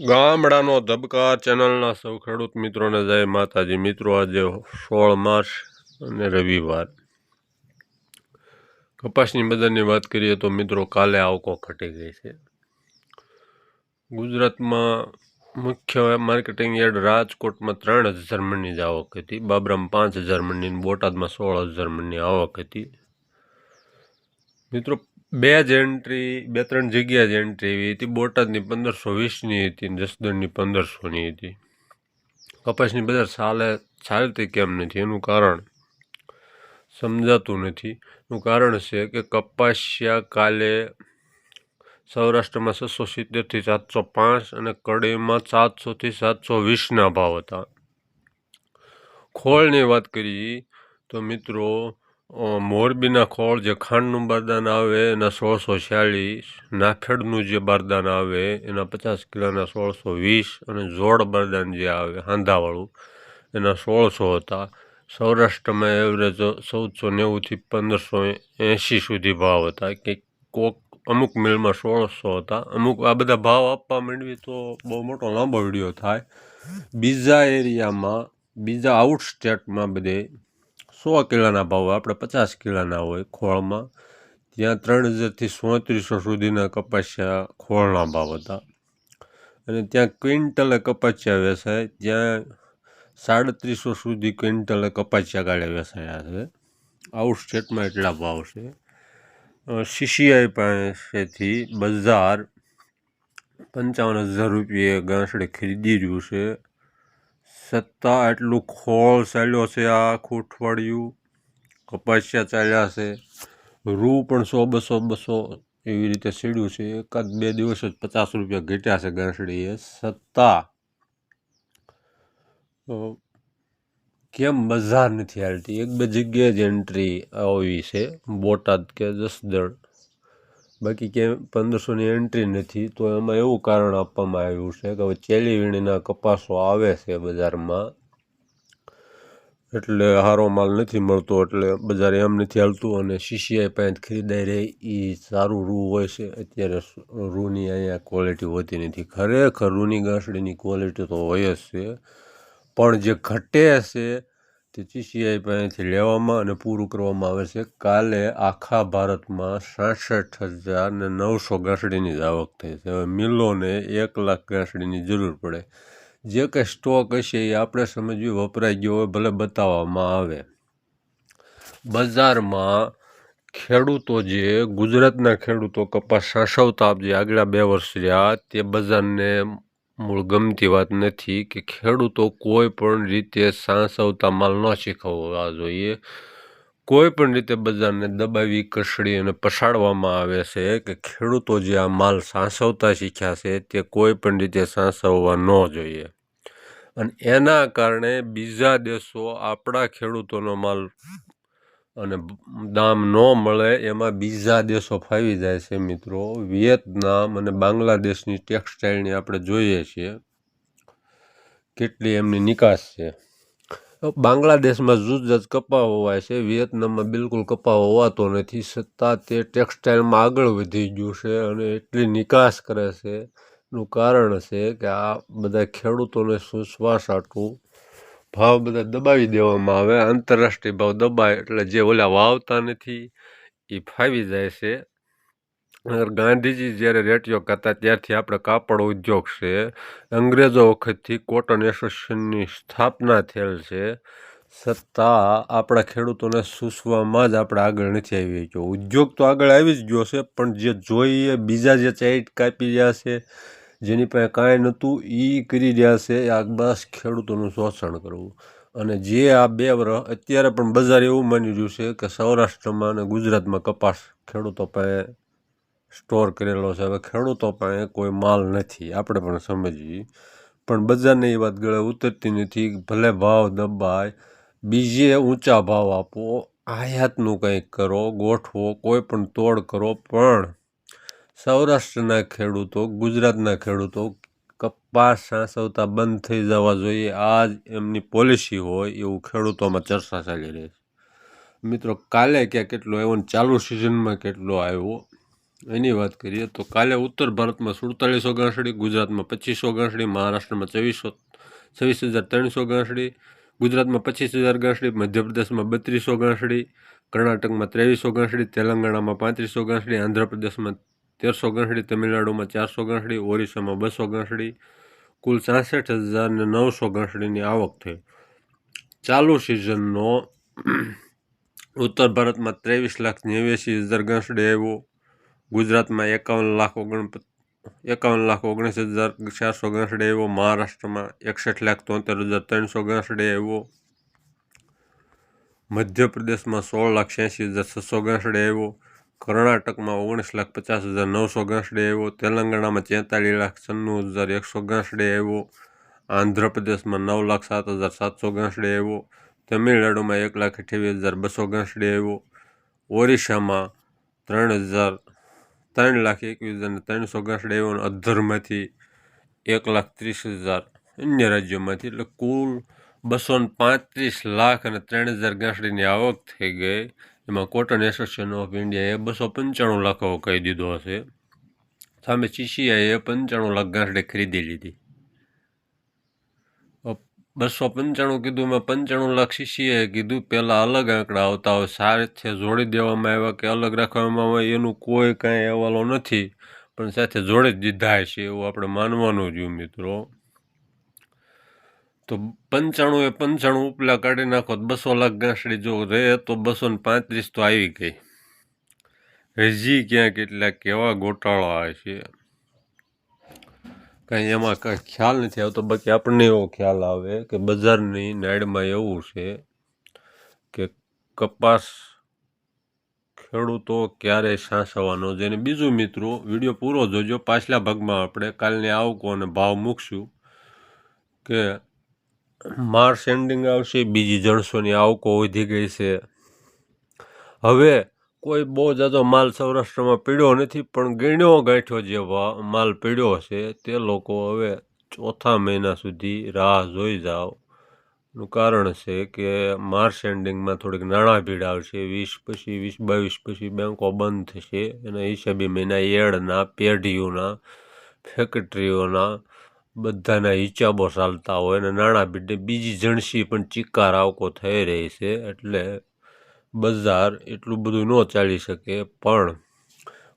ગામડાનો ધબકાર ચેનલના સૌ ખેડૂત મિત્રોને જય માતાજી. મિત્રો, આજે સોળ માર્ચ અને રવિવાર. કપાસની બજારની વાત કરીએ તો મિત્રો, કાલે આવકો ઘટી ગઈ છે. ગુજરાતમાં મુખ્ય માર્કેટિંગ યાર્ડ રાજકોટમાં ત્રણ હજાર મણની જ આવક હતી. બાબરામાં પાંચ હજાર મણની બોટાદમાં સોળ હજાર મણની આવક હતી. મિત્રો બે જ એન્ટ્રી બે ત્રણ જગ્યા જ એન્ટ્રી એવી હતી. બોટાદની પંદરસો વીસની હતી જસદણની પંદરસોની હતી. કપાસની બજાર ચાલે ચાલતી કેમ નથી? એનું કારણ સમજાતું નથી. એનું કારણ છે કે કપાસિયા કાલે સૌરાષ્ટ્રમાં છસો સિત્તેરથી સાતસો પાંચ અને કડીમાં સાતસોથી સાતસો વીસના ભાવ હતા. ખોળની વાત કરીએ તો મિત્રો મોરબીના ખોળ જે ખાંડનું બારદાન આવે, એના સોળસો છ્યાલીસ નાફેડનું જે બારદાન આવે, એના પચાસ કિલોના સોળસો વીસ અને જોડ બારદાન જે આવે, હાંધાવાળું, એના સોળસો હતા. સૌરાષ્ટ્રમાં એવરેજ ચૌદસો નેવુંથી પંદરસો એંશી સુધી ભાવ હતા. કે કોક અમુક મિલમાં સોળસો હતા. અમુક આ બધા ભાવ આપવા માંડવી તો બહુ મોટો લાંબો વીડિયો થાય. બીજા એરિયામાં, બીજા આઉટ સ્ટેટમાં બધે સો કિલોના ભાવ આપણે પચાસ કિલોના હોય ખોળમાં, ત્યાં ત્રણ હજારથી સોત્રીસો સુધીના કપાસિયા ખોળના ભાવ હતા. અને ત્યાં ક્વિન્ટલે કપાસિયા વેચાય ત્યાં સાડત્રીસો સુધી ક્વિન્ટલે કપાસિયા ગાળે વેચાયા છે. આઉટ સ્ટેટમાં એટલા ભાવ છે. સીસીઆઈ પાસેથી બજાર પંચાવન હજાર રૂપિયે ગાંસડે ખરીદી રહ્યું છે. છતાં એટલું ખોળ ચાલ્યો છે આખું અઠવાડિયું કપાસિયા ચાલ્યા છે. રૂ પણ સો બસો બસો એવી રીતે સીડ્યું છે. એકાદ બે દિવસ જ પચાસ રૂપિયા ઘટ્યા છે ગાંસડીએ અ, કેમ બજાર નથી હાલતી? એક બે જગ્યાએ જ એન્ટ્રી આવી છે. બોટાદ કે જસદણ. બાકી કે પંદરસોની એન્ટ્રી નથી, તો એમાં એવું કારણ આપવામાં આવ્યું છે કે હવે ચેલી વીણીના કપાસો આવે છે બજારમાં. એટલે સારો માલ નથી મળતો, એટલે બજાર એમ નથી હાલતું અને સીસીઆઈ પાંચ ખરીદાઈ રહે એ સારું રૂ હોય છે. અત્યારે રૂની અહીંયા ક્વોલિટી હોતી નથી. ખરેખર રૂની ગાંસડીની ક્વોલિટી તો હોય જ છે. પણ જે ઘટે છે તે ચીસીઆઈ પાસેથી લેવામાં અને પૂરું કરવામાં આવે છે. કાલે આખા ભારતમાં સાસઠ હજાર ને નવસો ગાંસડીની જ આવક થઈ છે. હવે મિલોને એક લાખ ગાંસડીની જરૂર પડે. જે કંઈ સ્ટોક હશે એ આપણે સમજવી વપરાઈ ગયો હોય ભલે બતાવવામાં આવે. બજારમાં ખેડૂતો જે, ગુજરાતના ખેડૂતો કપાસ સાસવતા જે આગલા બે વર્ષ રહ્યા, તે બજારને મૂળ ગમતી વાત નથી કે ખેડૂતો કોઈ પણ રીતે સાસવતા માલ ન શીખવવા જોઈએ. કોઈ પણ રીતે બજારને દબાવી, કસડી અને પછાડવામાં આવે છે કે ખેડૂતો જે આ માલ સાસવતા શીખ્યા છે તે કોઈ પણ રીતે સાસવવા ન જોઈએ. અને એના કારણે બીજા દેશો આપણા ખેડૂતોનો માલ અને દામ ન મળે એમાં બીજા દેશો ફાવી જાય છે મિત્રો. વિયેતનામ અને બાંગ્લાદેશની ટેક્સટાઇલની આપણે જોઈએ છીએ. કેટલી એમની નિકાસ છે. બાંગ્લાદેશમાં જુદ જ કપા હોવાય છે. વિયેતનામમાં બિલકુલ કપા હોવાતો નથી. છતાં તે ટેક્સટાઇલમાં આગળ વધી ગયું છે અને એટલી નિકાસ કરે છે. નું કારણ છે કે આ બધા ખેડૂતોને સુશ્વાસ આટલું ભાવ બધા દબાવી દેવામાં આવે. આંતરરાષ્ટ્રીય ભાવ દબાય એટલે જે ઓલા વાવતા નથી એ ફાવી જાય છે. ગાંધીજી જ્યારે રેટિયો કરતા ત્યારથી આપણે કાપડ ઉદ્યોગ છે. અંગ્રેજો વખતથી કોટન એસોસિએશનની સ્થાપના થયેલ છે. છતાં આપણા ખેડૂતોને સૂસવામાં જ આપણે આગળ નથી આવી ગયો ઉદ્યોગ તો આગળ આવી જ ગયો છે, પણ જે જોઈએ, બીજા જે ચાઇટ કાપી ગયા છે જેની પાસે કાંઈ નહોતું એ કરી રહ્યા છે, આ બસ ખેડૂતોનું શોષણ કરવું. અને જે આ બે વર્ષ અત્યારે પણ બજાર એવું માની રહ્યું છે કે સૌરાષ્ટ્રમાં અને ગુજરાતમાં કપાસ ખેડૂતો પાસે સ્ટોર કરેલો છે. હવે ખેડૂતો પાસે કોઈ માલ નથી, આપણે પણ સમજીએ. પણ બજારને એ વાત ગળે ઉતરતી નથી, ભલે ભાવ દબાય, બીજે ઊંચા ભાવ આપો, આયાતનું કંઈક કરો, ગોઠવો, કોઈ પણ તોડ કરો, પણ સૌરાષ્ટ્રના ખેડૂતો, ગુજરાતના ખેડૂતો કપાસ સાસવતા બંધ થઈ જવા જોઈએ. આ જ એમની પોલિસી હોય એવું ખેડૂતોમાં ચર્ચા ચાલી રહી છે. મિત્રો, કાલે ક્યાં કેટલો આવ્યો ને ચાલુ સિઝનમાં કેટલો આવ્યો એની વાત કરીએ તો કાલે ઉત્તર ભારતમાં સુડતાલીસો ગાંસડી ગુજરાતમાં પચીસો ગાંસડી મહારાષ્ટ્રમાં ચોવીસો છવ્વીસ હજાર ત્રણસો ગાંસડી ગુજરાતમાં પચીસ હજાર ગાંસડી મધ્યપ્રદેશમાં બત્રીસો ગાંસડી કર્ણાટકમાં ત્રેવીસો ગાંસડી તેલંગાણામાં પાંત્રીસો ગાંસડી આંધ્રપ્રદેશમાં તેરસો ગાંસડી તમિલનાડુમાં ચારસો ગાંસડી ઓરિસ્સામાં બસો ગાંસડી કુલ છાસઠ હજાર ને નવસો ગાંસડીની આવક થઈ. ચાલુ સિઝનનો ઉત્તર ભારતમાં ત્રેવીસ લાખ નેવ્યાસી હજાર ગાંસડી આવ્યો. ગુજરાતમાં એકાવન લાખ ઓગણ એકાવન લાખ ઓગણીસ હજાર ચારસો ગાંસડી આવ્યો. મહારાષ્ટ્રમાં એકસઠ લાખ તોતેર હજાર ત્રણસો ગાંસડી આવ્યો. મધ્યપ્રદેશમાં સોળ લાખ છ્યાસી હજાર છસો ગાંસડી આવ્યો. કર્ણાટકમાં ઓગણીસ લાખ પચાસ હજાર નવસો ગાંસડી આવ્યો. તેલંગાણામાં ચેતાળીસ લાખ છન્નું હજાર એકસો ગાંસડી આવ્યો. આંધ્રપ્રદેશમાં નવ લાખ સાત હજાર સાતસો ગાંસડી આવ્યો. તમિલનાડુમાં એક લાખ અઠ્યાવીસ હજાર બસો ગાંસડે આવ્યો. ઓરિસ્સામાં ત્રણ હજાર ત્રણ લાખ એકવીસ હજાર ત્રણસો ગાંસડી આવ્યો અને અધ્ધરમાંથી એક લાખ ત્રીસ હજાર અન્ય રાજ્યોમાંથી. એટલે કુલ બસો પાંત્રીસ લાખ અને ત્રણ હજાર ગાંસડીની આવક થઈ ગઈ. એમાં કોટન એસોસિએશન ઓફ ઇન્ડિયાએ બસો પંચાણું લાખો કહી દીધો હશે. સામે સીસીઆઈએ પંચાણું લાખ ગાંઠે ખરીદી લીધી. બસો પંચાણું કીધું મેં પંચાણું લાખ સીસીએ કીધું પહેલાં અલગ આંકડા આવતા હોય સાથે જોડી દેવામાં આવ્યા કે અલગ રાખવામાં આવે, એનું કોઈ કાંઈ અહેવાલો નથી, પણ સાથે જોડી જ દીધા છે એવું આપણે માનવાનું જોયું મિત્રો. તો પંચાણું એ પંચાણું ઉપલા કાઢી નાખો તો બસો લાખ ગાંસડી જો રહે તો બસો ને પાંત્રીસ તો આવી ગઈ. હજી ક્યાં કેટલાક કેવા ગોટાળા છે. કાંઈ એમાં કાંઈ ખ્યાલ નથી આવતો. બાકી આપણને એવો ખ્યાલ આવે કે બજારની નાયડમાં એવું છે કે કપાસ ખેડૂતો ક્યારે સાંસવાનો જેને બીજું મિત્રો, વીડિયો પૂરો જોજો. પાછલા ભાગમાં આપણે કાલની આવકો અને ભાવ મૂકશું કે માર્ચ એન્ડિંગ આવશે, બીજી જણસોની આવકો વધી ગઈ છે. હવે કોઈ બહુ જાજો માલ સૌરાષ્ટ્રમાં પીડ્યો નથી, પણ ગીણ્યો ગાંઠ્યો જે માલ પીડ્યો છે તે લોકો હવે ચોથા મહિના સુધી રાહ જોઈ જાઓ. નું કારણ છે કે માર્ચ એન્ડિંગમાં થોડીક નાણાં ભીડ આવશે, વીસ પછી વીસ, બાવીસ પછી બેંકો બંધ થશે, એના હિસાબે મહિના એડના, પેઢીઓના, ફેક્ટરીઓના બધાના હિસાબો ચાલતા હોય અને નાણાં ભીડે બીજી જણસી પણ ચિક્કાર આવકો થઈ રહી છે એટલે બજાર એટલું બધું ન ચાલી શકે. પણ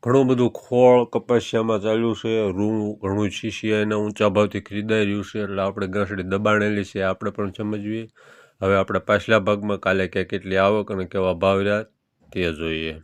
ઘણું બધું ખોળ કપાસિયામાં ચાલ્યું છે, રૂ ઘણું સીસીઆઈના ઊંચા ભાવથી ખરીદાઈ રહ્યું છે એટલે આપણે ગાંસડી દબાણેલી છે, આપણે પણ સમજવીએ હવે આપણે પાછલા ભાગમાં કાલે ક્યાં કેટલી આવક અને કેવા ભાવ રહ્યા તે જોઈએ.